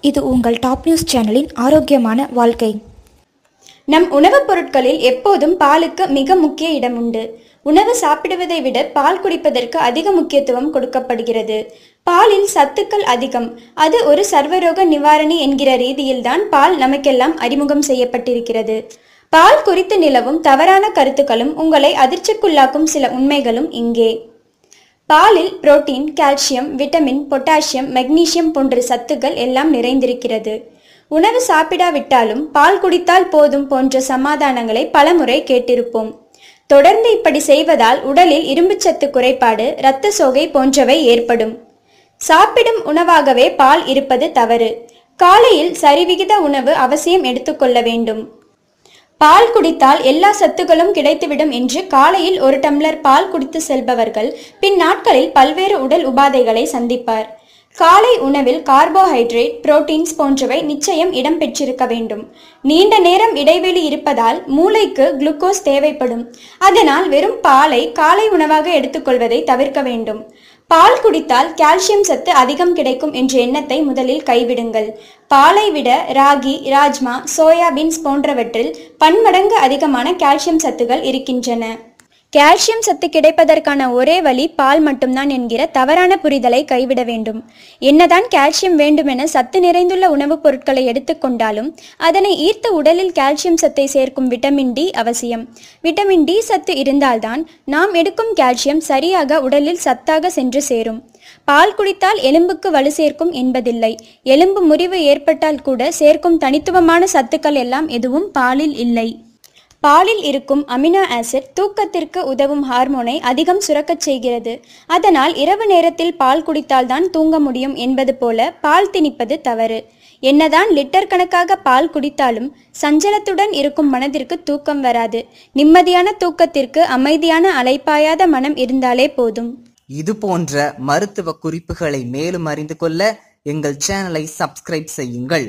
இது உங்கள் top news சேனலின் ஆரோக்கியமான வாழ்க்கை. நம் உணவுப் பொருட்களில் எப்போதும் பாலுக்கு மிக முக்கிய இடம் உண்டு. உணவு சாப்பிடுவதை விட பால் குடிப்பதற்கு அதிக முக்கியத்துவம் கொடுக்கப்படுகிறது. பாலில் சத்துக்கள் அதிகம். அது ஒரு சர்வரோக நிவாரணி என்கிற ரீதியில்தான் பால் நமக்கெல்லாம் அறிமுகம் செய்யப்பட்டிருக்கிறது. பால் குறித்து நிலவும் தவறான கருத்துக்களும் உங்களை அதிர்ச்சிக்குள்ளாக்கும் சில உண்மைகளும் இங்கே. பாலில் protein calcium vitamin potassium magnesium போன்ற சத்துக்கள் எல்லாம் நிறைந்திருக்கிறது. உணவு சாப்பிடாவிட்டாலும் பால் குடித்தால் போதும் போன்ற சமாதானங்களை பலமுறை கேட்டிருப்போம். தொடர்ந்து இப்படி செய்வதால் உடலில் இரும்புச்சத்து குறைபாடு இரத்த சோகை போன்றவை ஏற்படும். சாப்பிடும் உணவாகவே பால் இருப்பது தவறு. காலையில் சரிவிகித உணவு அவசியம் எடுத்துக்கொள்ள வேண்டும். பால் குடித்தால் எல்லா சத்துக்களும் கிடைத்துவிடும் என்று காலையில் ஒரு டம்ளர் பால் குடித்து செல்பவர்கள் பின் நாட்களில் பல்வேறு உடல் உபாதைகளை சந்திப்பார். காலை உணவில் கார்போஹைட்ரேட் புரோட்டீன்ஸ் போன்றவை நிச்சயம் இடம்பெற்றிருக்க வேண்டும். நீண்ட நேரம் இடைவெளி இருப்பதால் மூளைக்கு குளுக்கோஸ் தேவைப்படும். அதனால் வெறும் பாலை காலை உணவாக எடுத்துக்கொள்வதை தவிர்க்க வேண்டும். பால் குடித்தால் கால்சியம் சத்து அதிகம் கிடைக்கும் என்ற எண்ணத்தை முதலில் கைவிடுங்கள். பாலை விட ராகி ராஜ்மா சோயாபீன்ஸ் போன்றவற்றில் பன்மடங்கு அதிகமான கால்சியம் சத்துகள் இருக்கின்றன. கால்சியம் சத்து கிடைப்பதற்கான ஒரே வழி பால் மட்டும்தான் என்கிற தவறான புரிதலை கைவிட வேண்டும். என்னதான் கால்சியம் வேண்டுமென சத்து நிறைந்துள்ள உணவுப் பொருட்களை எடுத்துக்கொண்டாலும் அதனை ஈர்த்த உடலில் கால்சியம் சத்தை சேர்க்கும் விட்டமின் டி அவசியம். விட்டமின் டி சத்து இருந்தால்தான் நாம் எடுக்கும் கால்சியம் சரியாக உடலில் சத்தாக சென்று சேரும். பால் குடித்தால் எலும்புக்கு வலு சேர்க்கும் என்பதில்லை. எலும்பு முறிவு ஏற்பட்டால் கூட சேர்க்கும் தனித்துவமான சத்துக்கள் எல்லாம் எதுவும் பாலில் இல்லை. பாலில் இருக்கும் அமினோ ஆசிட் தூக்கத்திற்கு உதவும் ஹார்மோனை அதிகம் சுரக்கச் செய்கிறது. அதனால் இரவு நேரத்தில் பால் குடித்தால்தான் தூங்க முடியும் என்பது போல பால் திணிப்பது தவறு. என்னதான் லிட்டர் கணக்காக பால் குடித்தாலும் சஞ்சலத்துடன் இருக்கும் மனதிற்கு தூக்கம் வராது. நிம்மதியான தூக்கத்திற்கு அமைதியான அலைப்பாயாத மனம் இருந்தாலே போதும். இது போன்ற மருத்துவ குறிப்புகளை மேலும் அறிந்து கொள்ள எங்கள் சேனலை சப்ஸ்கிரைப் செய்யுங்கள்.